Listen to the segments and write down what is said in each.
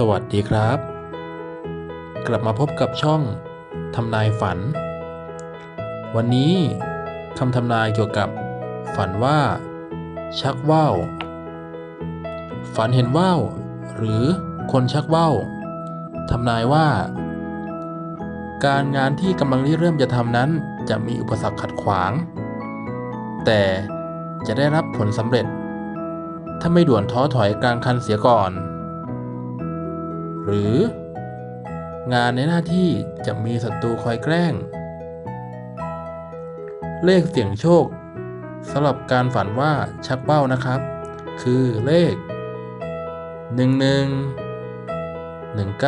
สวัสดีครับ กลับมาพบกับช่องทำนายฝัน วันนี้คำทำนายเกี่ยวกับฝันว่า ชักว่าวฝันเห็นว่าวหรือคนชักว่าวทำนายว่า การงานที่กำลังเริ่มจะทำนั้นจะมีอุปสรรคขัดขวาง แต่จะได้รับผลสำเร็จ ถ้าไม่ด่วนท้อถอยกลางคันเสียก่อน หรืองานในหน้าที่จะมีศัตรูคอยแกล้ง เลขเสี่ยงโชคสำหรับการฝันว่าชักเป้านะครับ คือเลข 1 1 1 9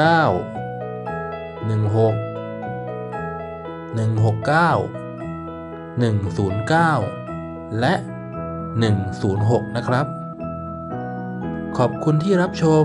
1 6 169 109 และ 106 นะครับ ขอบคุณที่รับชม